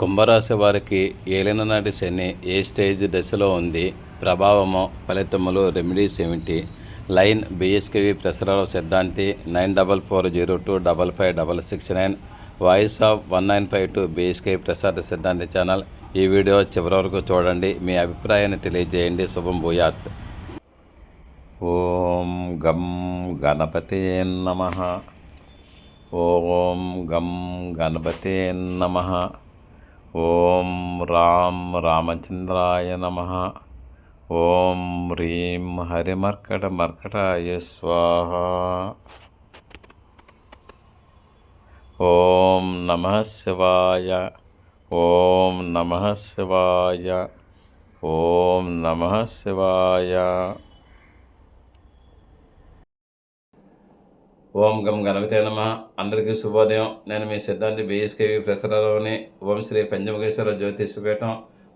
కుంభరాశి వారికి ఏలిన నాటి శని ఏ స్టేజ్ దశలో ఉంది? ప్రభావము ఫలితములు రెమెడీస్ ఏమిటి? లైన్ బిఎస్కేవి ప్రసరాల సిద్ధాంతి nine double four zero two double five double six nine. Voice of one nine five two BSK Prasad సిద్ధాంతి ఛానల్. ఈ వీడియో చివరి వరకు చూడండి. మీ అభిప్రాయాన్ని తెలియజేయండి. శుభం భూయాత్. ఓం గం గణపతే నమ. ఓం గం గణపతే నమ. ఓం రామ్ రామచంద్రాయ నమ. ఓం హ్రీం హరిమర్కట మర్కటాయ స్వాహ. ఓం నమ శివాయ. ఓం నమ శివాయ. ఓం నమ శివాయ. ఓం గం గణపతే నమ. అందరికీ శుభోదయం. నేను మీ సిద్ధాంతి BSKV ప్రసరలోని Om Shri Panchamukheswara Jyotishpeetham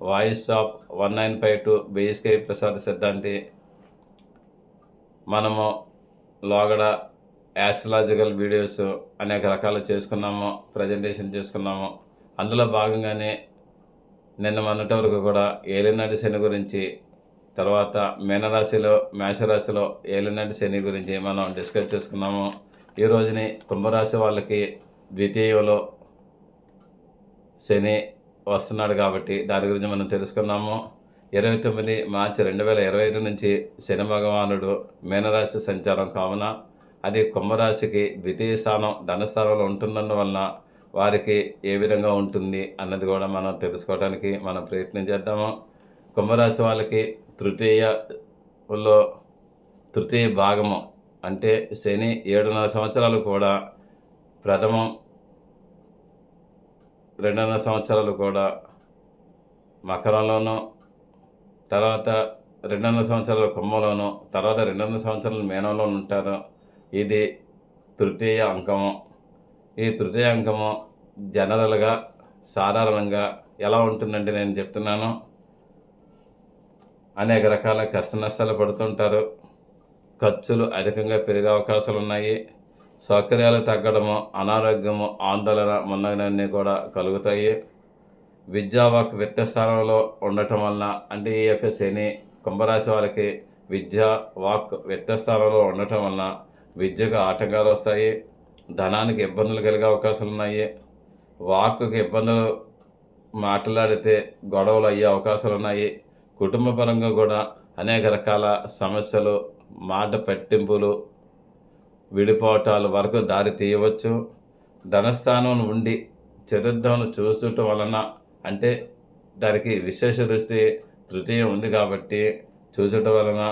voice of one nine five two BSKV Prasad సిద్ధాంతి. మనము లోగడ యాస్ట్రలాజికల్ వీడియోస్ అనేక రకాలు చేసుకున్నాము ప్రజెంటేషన్ చేసుకున్నాము. అందులో భాగంగానే నిన్న మొన్నటి వరకు కూడా ఏలినాటి శని గురించి తర్వాత మీనరాశిలో మేషరాశిలో ఏలినాటి శని గురించి మనం డిస్కస్ చేసుకున్నాము. ఈ రోజుని కుంభరాశి వాళ్ళకి ద్వితీయంలో శని వస్తున్నాడు కాబట్టి దాని గురించి మనం తెలుసుకున్నాము. ఇరవై తొమ్మిది మార్చి రెండు వేల ఇరవై ఐదు నుంచి శని భగవానుడు మీనరాశి సంచారం కావున అది కుంభరాశికి ద్వితీయ స్థానం ధనస్థానంలో ఉంటున్నందువలన వారికి ఏ విధంగా ఉంటుంది అన్నది కూడా మనం తెలుసుకోవడానికి మనం ప్రయత్నం చేద్దాము. కుంభరాశి వాళ్ళకి తృతీయలో తృతీయ భాగము అంటే శని ఏడున్నర సంవత్సరాలు కూడా ప్రథమం రెండున్నర సంవత్సరాలు కూడా మకరంలోనూ తర్వాత రెండున్నర సంవత్సరాలు కుంభంలోనూ తర్వాత రెండున్నర సంవత్సరాలు మేనంలో ఉంటారు. ఇది తృతీయ అంకము. ఈ తృతీయ అంకము జనరల్గా సాధారణంగా ఎలా ఉంటుందంటే నేను చెప్తున్నాను. అనేక రకాల కష్ట నష్టాలు పడుతుంటారు. ఖర్చులు అధికంగా పెరిగే అవకాశాలు ఉన్నాయి. సౌకర్యాలు తగ్గడము అనారోగ్యము ఆందోళన మొన్నలన్నీ కూడా కలుగుతాయి. విద్యా వాక్ విత్త స్థానంలో ఉండటం వలన అంటే ఈ యొక్క శని కుంభరాశి వారికి విద్య వాక్ విత్త స్థానంలో ఉండటం వలన విద్యకు ఆటంకాలు వస్తాయి. ధనానికి ఇబ్బందులు కలిగే అవకాశాలు ఉన్నాయి. వాక్కు ఇబ్బందులు మాట్లాడితే గొడవలు అయ్యే అవకాశాలు ఉన్నాయి. కుటుంబ పరంగా కూడా అనేక రకాల సమస్యలు మాట పట్టింపులు విడిపోవటాల వరకు దారి తీయవచ్చు. ధనస్థానం ఉండి చతుర్థమును చూసటం వలన అంటే దానికి విశేష దృష్టి తృతీయం ఉంది కాబట్టి చూసటం వలన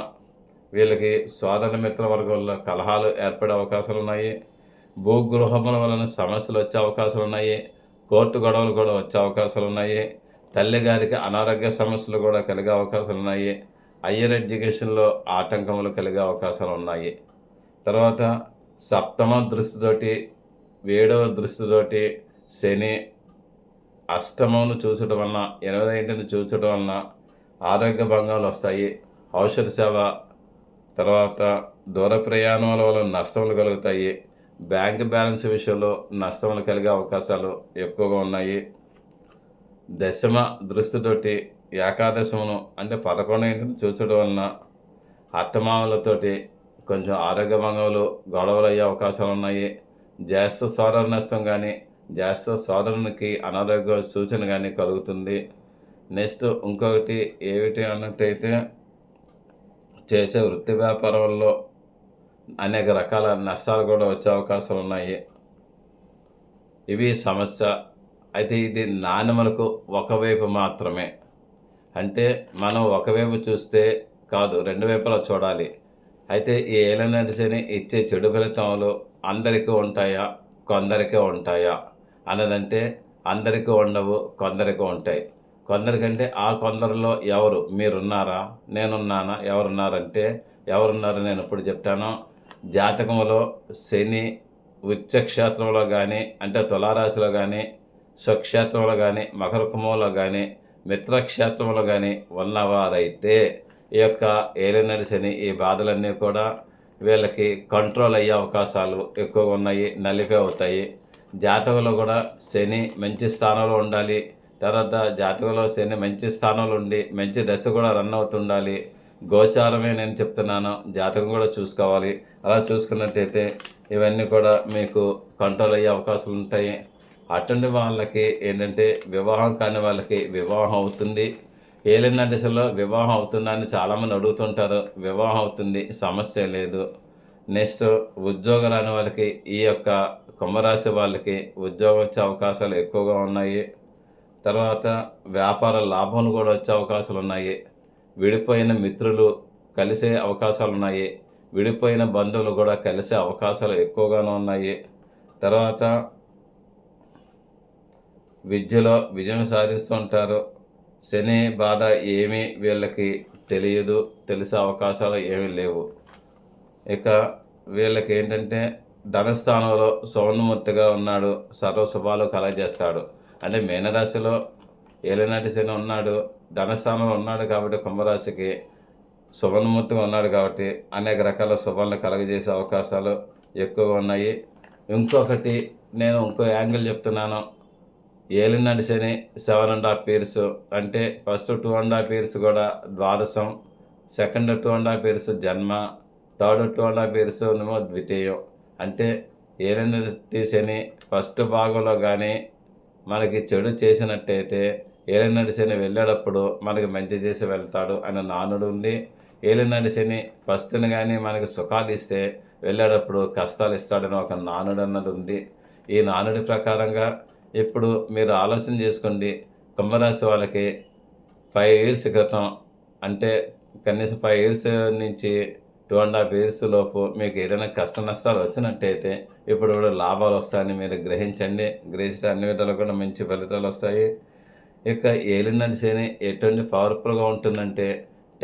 వీళ్ళకి సోదర మిత్ర వర్గంలో కలహాలు ఏర్పడే అవకాశాలు ఉన్నాయి. భూగృహముల వలన సమస్యలు వచ్చే అవకాశాలు ఉన్నాయి. కోర్టు గొడవలు కూడా వచ్చే అవకాశాలు ఉన్నాయి. తల్లి గారికి అనారోగ్య సమస్యలు కూడా కలిగే అవకాశాలు ఉన్నాయి. హయ్యర్ ఎడ్యుకేషన్లో ఆటంకములు కలిగే అవకాశాలు ఉన్నాయి. తర్వాత సప్తమ దృష్టితోటి ఏడవ దృష్టితోటి శని అష్టమమును చూసడం వలన ఇరవై ఇంటిని చూసడం వలన ఆరోగ్య భంగాలు వస్తాయి. ఔషధ సేవ తర్వాత దూర ప్రయాణాల వల్ల నష్టములు కలుగుతాయి. బ్యాంక్ బ్యాలెన్స్ విషయంలో నష్టములు కలిగే అవకాశాలు ఎక్కువగా ఉన్నాయి. దశమ దృష్టితోటి ఏకాదశమును అంటే పదకొండు ఇంటిని చూచడం వలన అత్తమామలతోటి కొంచెం ఆరోగ్య భంగములు గొడవలు అయ్యే అవకాశాలు ఉన్నాయి. జ్యేష్ఠ సోదర నష్టం కానీ జ్యేష్ఠ సోదరునికి అనారోగ్య సూచన కానీ కలుగుతుంది. నెక్స్ట్ ఇంకొకటి ఏమిటి అన్నట్టయితే చేసే వృత్తి వ్యాపారంలో అనేక రకాల నష్టాలు కూడా వచ్చే అవకాశాలు ఉన్నాయి. ఇవి సమస్య అయితే ఇది నాణ్యములకు ఒకవైపు మాత్రమే. అంటే మనం ఒకవైపు చూస్తే కాదు రెండు వైపులా చూడాలి. అయితే ఈ ఏలనడిసని ఇచ్చే చెడు ఫలితములు అందరికీ ఉంటాయా? కొందరికే ఉంటాయా? అన్నదంటే అందరికీ ఉండవు కొందరికీ ఉంటాయి. కొందరికంటే ఆ కొందరిలో ఎవరు? మీరున్నారా? నేనున్నానా? ఎవరున్నారంటే ఎవరున్నారు నేను ఇప్పుడు చెప్తాను. జాతకంలో శని ఉచ్చక్షేత్రంలో కానీ అంటే తులారాశిలో కానీ స్వక్షేత్రంలో కానీ మకరకుమంలో కానీ మిత్రక్షేత్రంలో కానీ ఉన్నవారైతే ఈ యొక్క ఏలినడి శని ఈ బాధలన్నీ కూడా వీళ్ళకి కంట్రోల్ అయ్యే అవకాశాలు ఎక్కువగా ఉన్నాయి నలిపి అవుతాయి. జాతకంలో కూడా శని మంచి స్థానంలో ఉండాలి. తర్వాత జాతకంలో శని మంచి స్థానంలో ఉండి మంచి దశ కూడా రన్ అవుతుండాలి. గోచారమే నేను చెప్తున్నాను జాతకం కూడా చూసుకోవాలి. అలా చూసుకున్నట్టయితే ఇవన్నీ కూడా మీకు కంట్రోల్ అయ్యే అవకాశాలు ఉంటాయి. అటువంటి వాళ్ళకి ఏంటంటే వివాహం కాని వాళ్ళకి వివాహం అవుతుంది. ఏలిన దశలో వివాహం అవుతుందా అని చాలామంది అడుగుతుంటారు. వివాహం అవుతుంది సమస్య లేదు. నెక్స్ట్ ఉద్యోగం రాని వాళ్ళకి ఈ యొక్క కుంభరాశి వాళ్ళకి ఉద్యోగం వచ్చే అవకాశాలు ఎక్కువగా ఉన్నాయి. తర్వాత వ్యాపార లాభాలు కూడా వచ్చే అవకాశాలు ఉన్నాయి. విడిపోయిన మిత్రులు కలిసే అవకాశాలు ఉన్నాయి. విడిపోయిన బంధువులు కూడా కలిసే అవకాశాలు ఎక్కువగానే ఉన్నాయి. తర్వాత విద్యలో విజయం సాధిస్తుంటారో. శని బాధ ఏమీ వీళ్ళకి తెలియదు. తెలిసే అవకాశాలు ఏమీ లేవు. ఇక వీళ్ళకి ఏంటంటే ధనస్థానంలో సౌర్ణమూర్తిగా ఉన్నాడు. సర్వశుభాలు కలగజేస్తాడు. అంటే మీనరాశిలో ఏలినాటి శని ఉన్నాడు. ధనస్థానంలో ఉన్నాడు కాబట్టి కుంభరాశికి శుభన్మూర్తిగా ఉన్నాడు కాబట్టి అనేక రకాల శుభాలను కలగజేసే అవకాశాలు ఎక్కువగా ఉన్నాయి. ఇంకొకటి నేను ఇంకో యాంగిల్ చెప్తున్నాను. ఏలినాటి Shani seven and half years అంటే first two and half years కూడా ద్వాదశం second two and half years జన్మ third two and half years ఏమో ద్వితీయం. అంటే ఏలినాటి శని ఫస్ట్ భాగంలో కానీ మనకి చెడు చేసినట్టయితే ఏలినాటి శని వెళ్ళేటప్పుడు మనకి మంచి చేసి వెళ్తాడు అనే నానుడు ఉంది ఏలినాటి శని ఫస్ట్ని కానీ మనకి సుఖాలు ఇస్తే వెళ్ళేటప్పుడు కష్టాలు ఇస్తాడని ఒక నానుడు అన్నది ఉంది. ఈ నానుడి ప్రకారంగా ఇప్పుడు మీరు ఆలోచన చేసుకోండి. కుంభరాశి వాళ్ళకి ఫైవ్ ఇయర్స్ క్రితం అంటే కనీసం ఫైవ్ ఇయర్స్ నుంచి టూ అండ్ హాఫ్ ఇయర్స్ లోపు మీకు ఏదైనా కష్ట నష్టాలు వచ్చినట్టయితే ఇప్పుడు కూడా లాభాలు వస్తాయని మీరు గ్రహించండి. గ్రహిస్తే అన్ని విధాలు కూడా మంచి ఫలితాలు వస్తాయి. ఇక ఏలినటి శని ఎటువంటి పవర్ఫుల్గా ఉంటుందంటే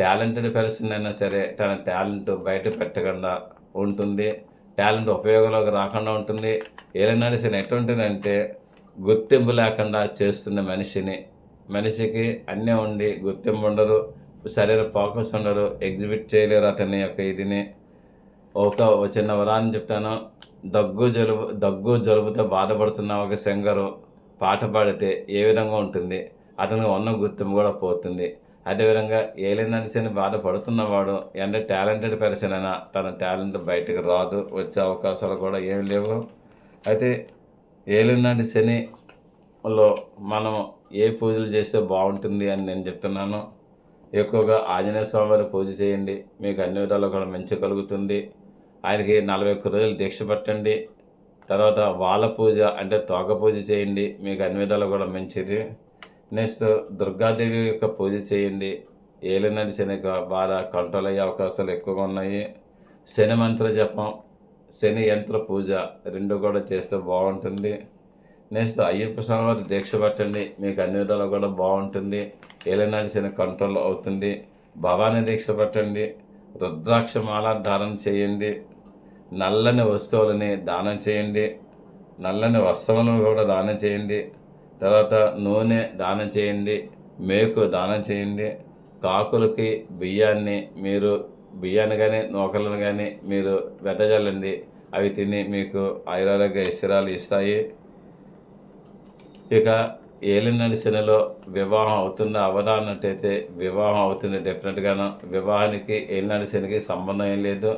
టాలెంటెడ్ పర్సన్ అయినా సరే తన టాలెంట్ బయట పెట్టకుండా ఉంటుంది. టాలెంట్ ఉపయోగంలోకి రాకుండా ఉంటుంది. ఏలినాటి శని ఎటువంటిదంటే గుర్తింపు లేకుండా చేస్తున్న మనిషిని. మనిషికి అన్నీ ఉండి గుర్తింపు ఉండరు సరైన ఫోకస్ ఉండరు ఎగ్జిబిట్ చేయలేరు అతని యొక్క ఇదిని. ఒక చిన్న వరాన్ని చెప్తాను. దగ్గు జలుబు దగ్గు జలుబుతో బాధపడుతున్న ఒక సింగరు పాట పాడితే ఏ విధంగా ఉంటుంది? అతనికి ఉన్న గుర్తింపు కూడా పోతుంది. అదేవిధంగా ఏలినడిసని బాధపడుతున్నవాడు ఎంత టాలెంటెడ్ పర్సన్ అయినా తన టాలెంట్ బయటకు రాదు వచ్చే అవకాశాలు కూడా ఏమి లేవు. అయితే ఏలినాటి శనిలో మనం ఏ పూజలు చేస్తే బాగుంటుంది అని నేను చెప్తున్నాను. ఎక్కువగా ఆంజనేయ స్వామివారి పూజ చేయండి. మీకు అన్ని విధాలు కూడా మంచి కలుగుతుంది. ఆయనకి నలభై ఒక్క రోజులు దీక్ష పట్టండి. తర్వాత వాళ్ళ పూజ అంటే తోక పూజ చేయండి. మీకు అన్ని విధాలు కూడా మంచిది. నెక్స్ట్ దుర్గాదేవి యొక్క పూజ చేయండి. ఏలినాటి శని బాగా కంట్రోల్ అయ్యే అవకాశాలు ఎక్కువగా ఉన్నాయి. శని మంత్ర జపం శని యంత్ర పూజ రెండు కూడా చేస్తే బాగుంటుంది. నెక్స్ట్ అయ్యప్ప స్వామి వారి దీక్ష పట్టండి. మీకు అన్ని విధాలు కూడా బాగుంటుంది. ఏలినాటి శని కంట్రోల్ అవుతుంది. భవానీ దీక్ష పట్టండి. రుద్రాక్ష మాల ధారణ చేయండి. నల్లని వస్తువులని దానం చేయండి. నల్లని వస్త్రములను కూడా దానం చేయండి. తర్వాత నూనె దానం చేయండి. మేకు దానం చేయండి. కాకులకి బియ్యాన్ని మీరు బియ్యాన్ని కానీ నూకలను కానీ మీరు వెదజల్లండి. అవి తిని మీకు ఆయురారోగ్య ఐశ్వర్యాలు ఇస్తాయి. ఇక ఏలినడి శనిలో వివాహం అవుతుందా అవదా అన్నట్టయితే వివాహం అవుతుంది డెఫినెట్గాను. వివాహానికి ఏలినడి శనికి సంబంధం ఏం లేదు.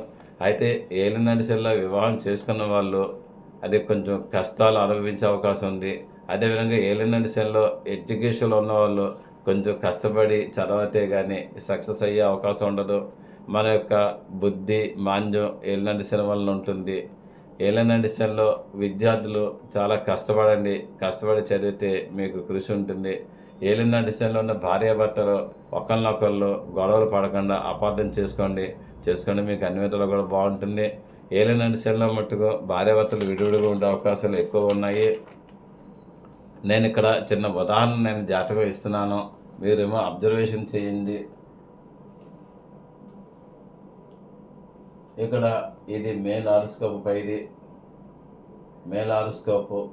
అయితే ఏలినడి శనిలో వివాహం చేసుకున్న వాళ్ళు అది కొంచెం కష్టాలు అనుభవించే అవకాశం ఉంది. అదేవిధంగా ఏలినాడి శనిలో ఎడ్యుకేషన్లో ఉన్న వాళ్ళు కొంచెం కష్టపడి చదవతే కానీ సక్సెస్ అయ్యే అవకాశం ఉండదు. మన యొక్క బుద్ధి మాంద్యం ఏలినాడి శని వలన ఉంటుంది. ఏలినాడి శనిలో విద్యార్థులు చాలా కష్టపడండి. కష్టపడి చదివితే మీకు కృషి ఉంటుంది. ఏలినాటి శనిలో ఉన్న భార్యాభర్తలు ఒకరినొకళ్ళు గొడవలు పడకుండా అపార్థం చేసుకోండి. చేసుకోండి మీకు అన్ని విధాలు కూడా బాగుంటుంది. ఏలినాటి శనిలో మట్టుకు భార్యాభర్తలు విడివిడిగా ఉండే అవకాశాలు ఎక్కువ ఉన్నాయి. నేను ఇక్కడ చిన్న ఉదాహరణ నేను జాతకం ఇస్తున్నాను. మీరేమో అబ్జర్వేషన్ చేయండి. ఇక్కడ ఇది మేల్ ఆరుస్కోప్ పైది మేల్ ఆరుస్కోప్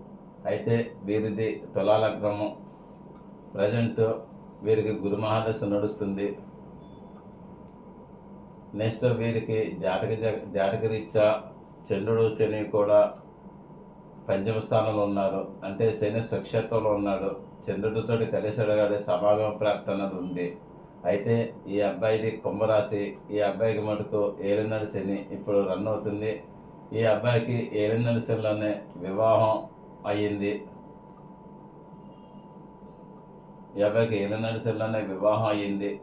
అయితే వీరిది తులాలగ్నము ప్రజెంట్ వీరికి గురు మహాదశ నడుస్తుంది. నెక్స్ట్ వీరికి జాతక జ- జాతక రీత్యా చంద్రుడు శని కూడా పంచమ స్థానంలో ఉన్నారు. అంటే శని స్వక్షేత్రంలో ఉన్నాడు. చంద్రుడితో కలిసి అడగాడే సమాగమ ప్రార్థనలు ఉంది. అయితే ఈ అబ్బాయిది కుంభరాశి ఈ అబ్బాయికి మటుకు ఏలినడి శని ఇప్పుడు రన్ అవుతుంది. ఈ అబ్బాయికి ఏలినడి శనిలోనే వివాహం అయ్యింది. ఈ అబ్బాయికి ఏలినడి శనిలోనే వివాహం అయ్యింది.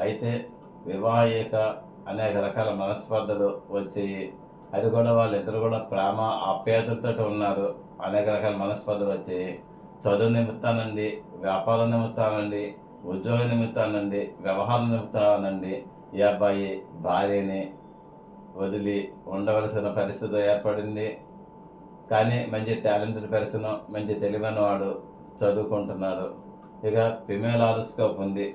అయితే వివాహం అయ్యాక అనేక రకాల మనస్పర్ధలు వచ్చాయి. అది కూడా వాళ్ళిద్దరు కూడా ప్రేమ ఆప్యాయతలతో ఉన్నారు. అనేక రకాల మనస్పర్ధలు వచ్చాయి. చదువు నిమిత్తానండి వ్యాపారం నిమిత్తానండి ఉద్యోగ నిమిత్తానండి వ్యవహార నిమిత్తానండి ఈ అబ్బాయి భార్యని వదిలి ఉండవలసిన పరిస్థితి ఏర్పడింది. కానీ మంచి టాలెంటెడ్ పర్సన్ మంచి తెలివైన వాడు చదువుకుంటున్నాడు. ఇక ఫిమేల్ హారోస్కోప్ ఉంది.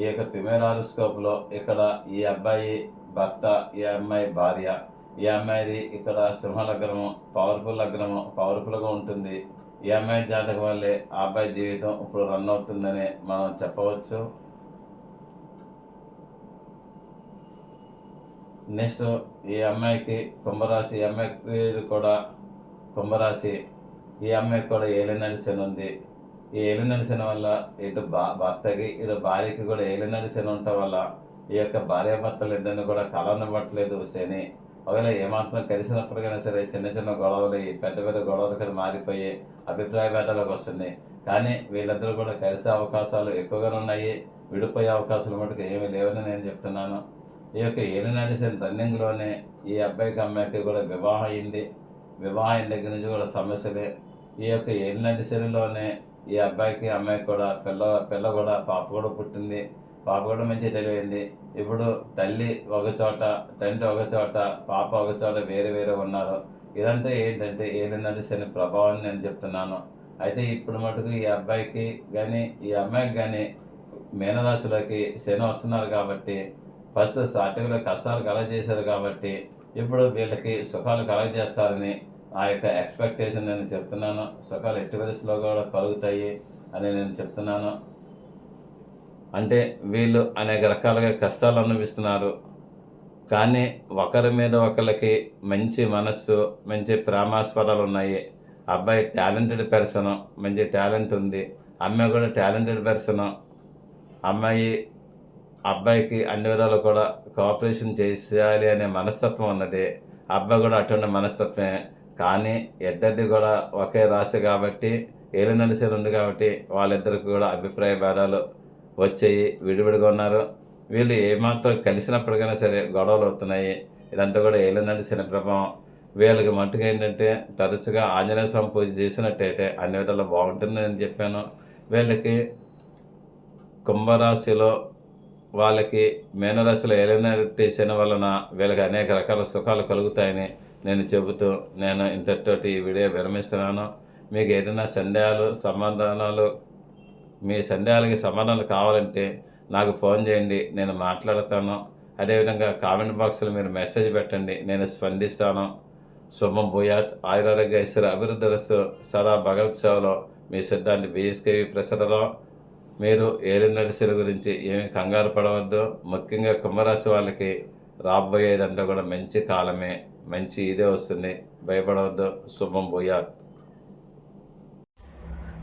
ఈ యొక్క ఫిమేల్ హారోస్కోప్లో ఇక్కడ ఈ అబ్బాయి భర్త ఈ అమ్మాయి భార్య ఈ అమ్మాయిది ఇక్కడ సింహ లగ్నము పవర్ఫుల్ లగ్నము పవర్ఫుల్గా ఉంటుంది. ఈ అమ్మాయి జాతకం వల్లే ఆ అబ్బాయి జీవితం ఇప్పుడు రన్ అవుతుందని మనం చెప్పవచ్చు. నెక్స్ట్ ఈ అమ్మాయికి కుంభరాశి ఈ అమ్మాయికి కూడా కుంభరాశి. ఈ అమ్మాయికి కూడా ఏలినడి శని ఉంది. ఈ ఏలినడి శని వల్ల ఇటు భా భర్తకి ఇటు భార్యకి కూడా ఏలినడి శని ఉండటం వల్ల ఈ యొక్క భార్యాభర్తలు ఇద్దరిని కూడా కలవనివ్వట్లేదు శని. ఒకవేళ ఏమాత్రం కలిసినప్పటికైనా సరే చిన్న చిన్న గొడవలు పెద్ద పెద్ద గొడవలు కింద మారిపోయి అభిప్రాయ భేదాలకు వస్తున్నాయి. కానీ వీళ్ళిద్దరూ కూడా కలిసే అవకాశాలు ఎక్కువగానే ఉన్నాయి. విడిపోయే అవకాశాలు మటుకు ఏమీ లేవని నేను చెప్తున్నాను. ఈ యొక్క ఏలినాటి శని రన్నింగ్లోనే ఈ అబ్బాయికి అమ్మాయికి కూడా వివాహం అయింది. వివాహం అయిన దగ్గర నుంచి కూడా సమస్యలే. ఈ యొక్క ఏలినాటి శైలిలోనే ఈ అబ్బాయికి అమ్మాయికి కూడా పిల్ల పిల్ల కూడా పాప కూడా పుట్టింది. పాపగడం కూడా మంచి ఇప్పుడు తల్లి ఒక చోట తండ్రి ఒక చోట పాప ఒక చోట వేరే వేరే ఉన్నారు. ఇదంతా ఏంటంటే ఏలినాటి శని ప్రభావం నేను చెప్తున్నాను. అయితే ఇప్పుడు మటుకు ఈ అబ్బాయికి కానీ ఈ అమ్మాయికి కానీ మీనరాశిలోకి శని వస్తున్నారు కాబట్టి ఫస్ట్ స్టార్టింగ్లో కష్టాలు కలగజేశారు కాబట్టి ఇప్పుడు వీళ్ళకి సుఖాలు కలగజేస్తారని ఆ యొక్క ఎక్స్పెక్టేషన్ నేను చెప్తున్నాను. సుఖాలు ఎట్టి పరిస్థితిలో కూడా కలుగుతాయి అని నేను చెప్తున్నాను. అంటే వీళ్ళు అనేక రకాలుగా కష్టాలు అనుభవిస్తున్నారు. కానీ ఒకరి మీద ఒకరికి మంచి మనస్సు మంచి ప్రేమాస్పదాలు ఉన్నాయి. అబ్బాయి టాలెంటెడ్ పర్సన్ మంచి టాలెంట్ ఉంది. అమ్మాయి కూడా టాలెంటెడ్ పర్సన్. అమ్మాయి అబ్బాయికి అన్ని విధాలు కూడా కోఆపరేషన్ చేసేయాలి అనే మనస్తత్వం ఉన్నది. అబ్బాయి కూడా అటువంటి మనస్తత్వమే. కానీ ఇద్దరిది కూడా ఒకే రాశి కాబట్టి ఏలినడిసేది ఉంది కాబట్టి వాళ్ళిద్దరికి కూడా అభిప్రాయ భేదాలు వచ్చాయి విడివిడిగా ఉన్నారు. వీళ్ళు ఏమాత్రం కలిసినప్పటికైనా సరే గొడవలు అవుతున్నాయి. ఇదంతా కూడా ఏలినడి శని ప్రభావం వీళ్ళకి మట్టుకు ఏంటంటే తరచుగా ఆంజనేయ స్వామి పూజ చేసినట్టయితే అన్ని విధాలు బాగుంటుందని నేను చెప్పాను. వీళ్ళకి కుంభరాశిలో వాళ్ళకి మీనరాశిలో ఏలినట్టి శని వలన వీళ్ళకి అనేక రకాల సుఖాలు కలుగుతాయని నేను చెబుతూ నేను ఇంతటితోటి ఈ వీడియో విరమిస్తున్నాను. మీకు ఏదైనా సందేహాలు సమాధానాలు మీ సందేహాలకి సమాధానాలు కావాలంటే నాకు ఫోన్ చేయండి నేను మాట్లాడతాను. అదేవిధంగా కామెంట్ బాక్స్లో మీరు మెసేజ్ పెట్టండి నేను స్పందిస్తాను. శుభం భూయాత్ ఆయురారోగ్య ఐశ్వర్య అభివృద్ధి రస్సు సదా భగవత్ సేవలో మీ సిద్ధాంతి బిఎస్కేవి ప్రసరలో. మీరు ఏలినడిసిల గురించి ఏమి కంగారు పడవద్దు. ముఖ్యంగా కుంభరాశి వాళ్ళకి రాబోయేదంతా కూడా మంచి కాలమే మంచి ఇదే వస్తుంది. భయపడవద్దు. శుభం భూయాత్.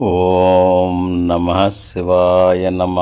ఓం నమ శివాయ నమ